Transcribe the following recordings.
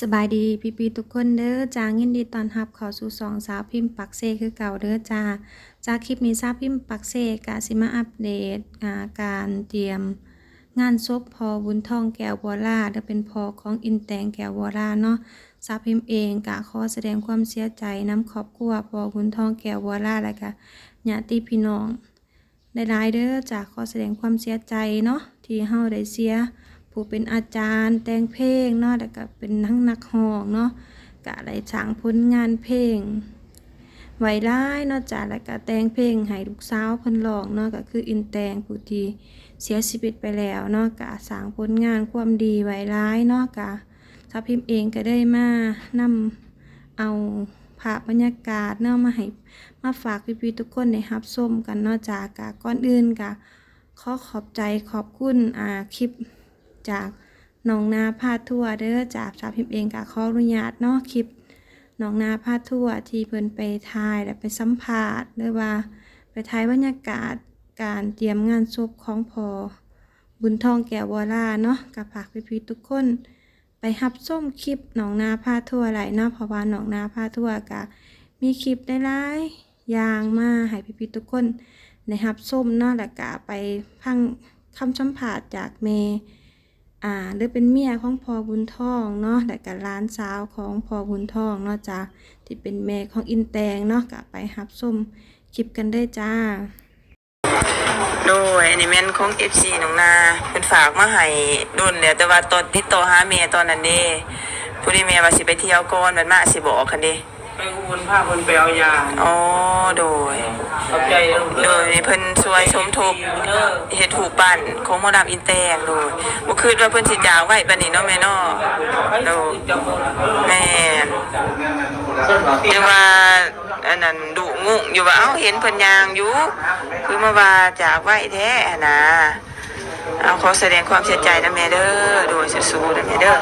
สบายดีพี่ปีทุกคนเด้อจ้ายินดีตอนรับข้าสู่สองสาวพิมพ์ปักเซคือเก่าเด้อจ้าจากคลิปนี้สาวพิมพ์ปักเซกะสิมาอัปเดตอาการเตรียม งานศพพอบุญทองแก้วบัวลาเด้อเป็นพอของอินแตงแก้วบัวลาเนาะสาวพิมพ์เองกะขอแสดงความเสียใจน้ำครอบครัวพอบุญทองแก้วบัวลาและก็ญาติพี่น้องหลายๆเด้อจ้าขอแสดงความเสียใจเนาะที่เฮาได้เสีย ผู้เป็นอาจารย์ แต่งเพลงเนาะแล้วก็เป็นทั้งนักร้องเนาะก็ได้สร้างผลงานเพลงไว้ร้ายเนาะจ้ะแล้วก็แต่งเพลงให้ลูกสาวเพิ่นร้องเนาะก็คืออินแตงผู้ที่เสียชีวิตไปแล้วเนาะก็สร้างผลงานความดีไว้ร้ายเนาะก็ถ้าพิมพ์เองก็ได้มานำเอาภาพบรรยากาศเนาะมาให้มาฝากพี่ๆทุกคนได้รับชมกันเนาะจ้ะก็ก่อนอื่นก็ขอขอบใจขอบคุณอ่าคลิป จากน้องนาพาทั่วเด้อจากชาวพิมพ์เองกับขออนุญาตเนาะคลิปน้องนาพาทั่วที่เพิ่นไปถ่ายและไปสัมภาษณ์หรือว่า ไปถ่ายบรรยากาศการเตรียมงานศพของพอบุญทองแก้ววอลาเนาะกับฝากพี่ๆทุกคน ไปรับส้มคลิปน้องนาพาทั่วหลเนาะเพราะว่าน้องนาพาทั่วกะมีคลิปได้หลายอย่างมาให้พี่ๆทุกคนได้รับส้มเนาะแล้วก็ไปพังคำสัมภาษณ์จากเมย์ อ่าหรือเป็นเมียของพอบุญทองเนาะแต่กับร้านสาวของพอบุญทองเนาะจ้าที่เป็นแม่ของอินแตงเนาะกะไปหับส้มคลิปกันได้จ้า โดยอันนี้แม่นของ FC น้องนาเพิ่นฝากมาให้ดุนแล้วแต่ว่าตอนติดต่อหาเมียตอนนั้นเด้ผู้ที่เมียว่าสิไปเที่ยวก่อนมันมาสิบอกคันเด้ ไปอุบลภาพคนไปเอายาอ๋อโดย ขอบใจนะลูกโดยเพิ่นช่วยสมทบเฮ็ดถูกปั้นของหมอดำอินแตงโดยบ่คิดว่าเพิ่นสิจางไว้ปานนี้เนาะแม่เนาะโดยแม่นแต่ว่าอันนั้นดุงุอยู่ว่าเอ้าเห็นเพิ่นย่างอยู่คือมาว่าจากไว้แท้อะนะเอาขอแสดงความเสียใจนะแม่เด้อโดยสู้ๆนะแม่เด้อ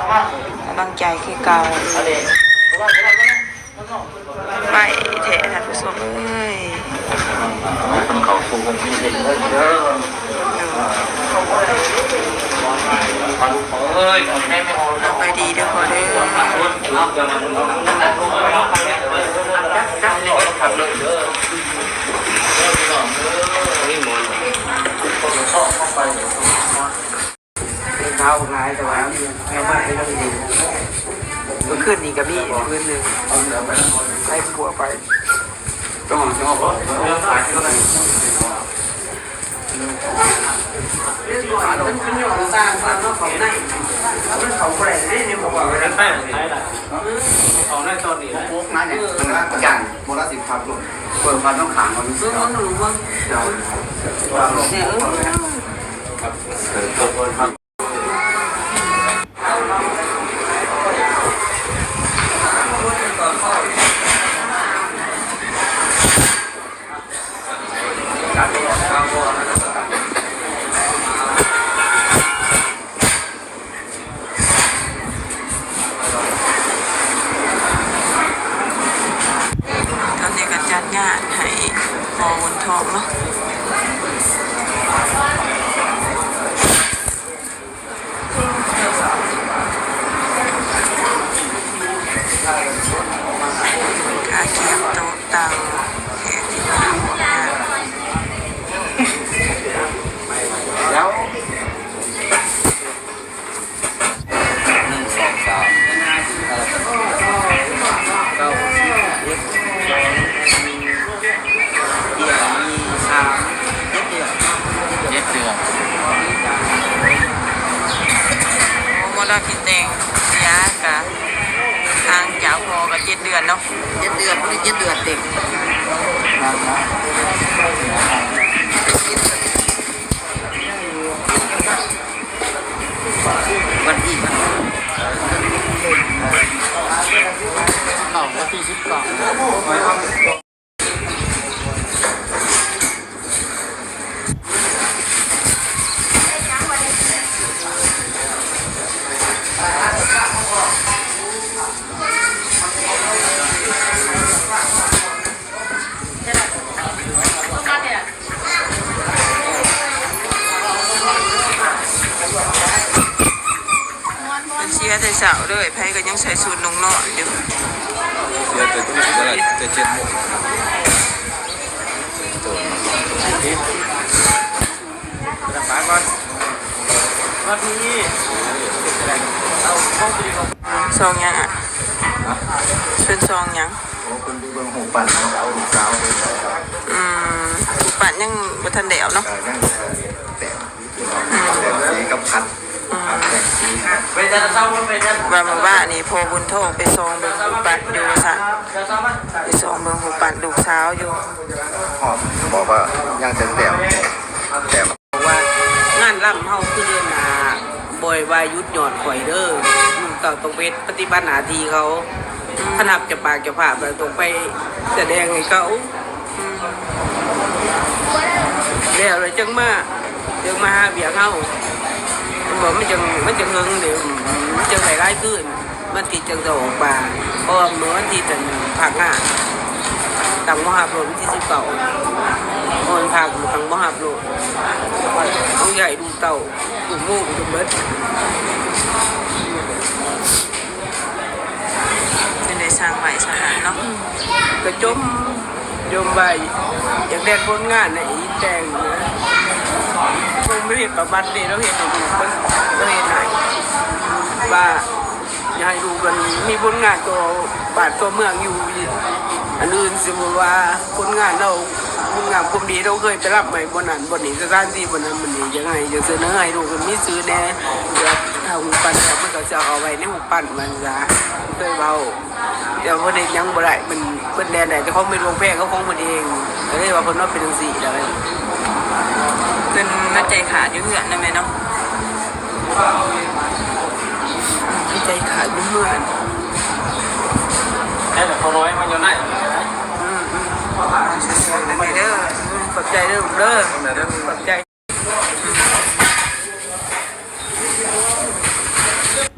กำลังใจคือเก่า ไปเถอะท่านผู้ชมเอ้ยเขาคงมีเห็นเยอะเอ้ยไม่ออกเอาไปดีเด้อพอเด้อขับรถเยอะนี่มอนเข้าไปเท้าหายแต่ว่าแม่ไม่ได้ต้องดี เมื่อคืนนี้กับพี่คืนหนึ่งให้ผัวไปต้องจะมาบอกเรื่องขายก็ได้มันขึ้นอยู่กับสร้างความต้องของนั่นมันเขาแปลกนี่นี่ผมบอกว่าแป้งใช่ละของในตอนนี้พวกนั้นเนี่ยมันรักกันโมราสิบครับลูกเปิดมาต้องขังมันเมื่อมันรู้ว่าเนี่ย กียมโต๊ะตังแขกที่มาร่วมงานแล้วเย็ดเดือดโมดาพินแดงเสียกะทางจาพอกับเจ็ดเดือนเนาะ เย็ด แต่เช้าเลยไผก็ยังใส่สูทนงนอนอยู่เสียแต่ต้องเสียแต่เจ็ดโมงตัวนี่รักษาก่อนมาที่ซองยังอะเป็นซองยังโอ้คุณดูเบิ่งหูปั่นเนาะลูกสาวอืมผู้ปั่นยังบ่ทันได้เอาเนาะเออยังแต่แต่สีกับพัด ว่ามาว่านี่พบุญโทไปซองเบิ่งผู้ปั่นอยู่ซั่นไปซองเบิ่งผู้ปั่นลูกสาวอยู่บอกว่ายังแต่แต่แต่บอกว่างานล่ำเฮาคือเดือนหาบ่อยว่ายุดหยอดข่อยเด้อมึงต้อต้องไปปฏิบัติหน้าที่เขาขนับจะปากจะภาพแล้วต้องไปแสดงให้เขาแล้วเลยจังมาจังมาหาเบียกเฮา บอกมันจังมันจังเฮิงเดี๋ยวมันจังไหลร้ายขึ้นมันติดจังจะออกมาเพราะว่าเมื่อวันที่เป็นผักงานต่างมหาพลที่สิบเก้าอ่อนผักต่างมหาพลต้องใหญ่ดูเต่าดูมูกดูเบิดเป็นได้สร้างใหม่สถานเนาะกระจมจมใบอยากแดดผลงานในอีแดงนะคงไม่เห็นประบัติเลยเราเห็นให้ดูมัน เราเห็นไหนว่าอยากให้ดูกันมีผลงานตัวบาทตัวเมืองอยู่อันอื่นสมมติว่าผลงานเราผลงานความดีเราเคยไปรับไหมบนนั้นบนนี้สถานที่บนนั้นมันนี้ยังไงจะเสนอให้ดูกันมีซื้อแน่เดี๋ยวถ้าหูปั้นแล้วมันก็จะเอาไว้ในหูปั้นมันซะเคยเบาเดี๋ยวประเด็นยังบ่ได้มันเป็นแดนไหนแต่เขาไม่รวงแพร่เขาของมันเองก็เลยว่าเพิ่นว่าเป็นจังซี่แล้วเพิ่นมาใจขาดยู่เหือนนั่นแม่เนาะ ใจขาดมือนแค่แต่เขาร้อยมันอยู่ไหนไปเด้อขอบใจเด้อลูกเด้อขอบใจ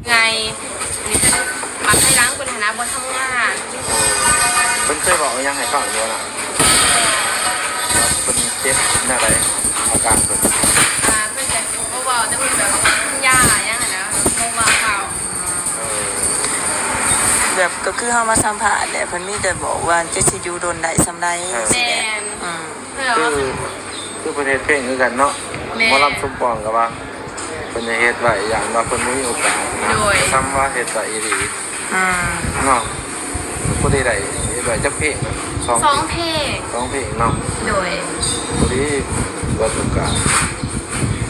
ไงนี่จะมักให้ล้างบนฐานะบนทำงานเพิ่นเคยบอกว่ายังให้ฟังอยู่น่ะเพิ่นเจ็บหน้าใดอาการเพิ่นอ่าเพื่อนจะเขาบอกจะเป็นแบบ แบบก็คือเฮามาสัมภาษณ์แหละเพิ่นมีแต่บอกว่าจะสิอยู่โดนได้ซำใดแมนอืมเพื่อคืว่าอคือประเทศเพลงคือกันเนาะแม่หมอลำสมปองก็ว่าเพิ่นจะเฮ็ดไว้อย่างว่าเพิ่นบ่มีโอกาสนะโดยทำว่าเฮ็ดไว้อีหลีอืมเนาะบ่ได้ได้เฮ็ดไว้จักเพลงนะสองสองเพลงสองเพลงเนาะโดยบ่ได้บ่ต้องการ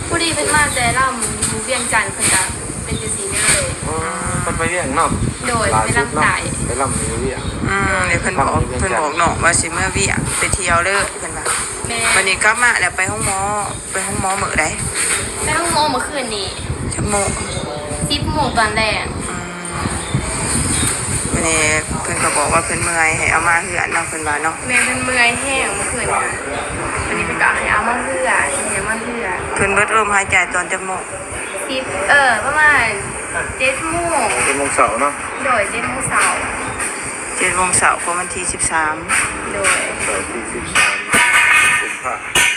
ผู้ดีเป็นมาแต่ล่ำหมูเวียงจันทร์คือจะเป็นจังสีนี่เลยอืมเพิ่นไปเวียงเนาะ โดยล่าไปสุดลำเนาะไต่ไปลำอยู่เวียงอืมเดี๋ยวเพิ่นบอกเพิ่นบอกน้องว่าสิเมื่อเวียงไปเที่ยวเด้อเพิ่นว่าแม่วันนี้กลับมาแล้วไปห้องหมอไปห้องหมอมื้อใดไปห้องโมเมื่อคืนนี้ชั่วโมงสิบโมงตอนแรกอืมวันนี้เพิ่นก็บอกว่าเพิ่นเมื่อยให้เอามาเหือนเนาะเพิ่นว่าเนาะแม่เป็นเมื่อยแห้งเมื่อคืนนี้วันนี้เป็นกะให้เอามาเพื่อให้เอามาเพื่อเพิ่นเบิดลมหายใจตอนจักโมงสิบเออประมาณ เจ็ดโมงเป็นโมงเสาร์เนาะโดยเจ็ดโมงเสาร์7โมงเช้าของวันที่13โดย เสาร์ที่13กุมภาพันธ์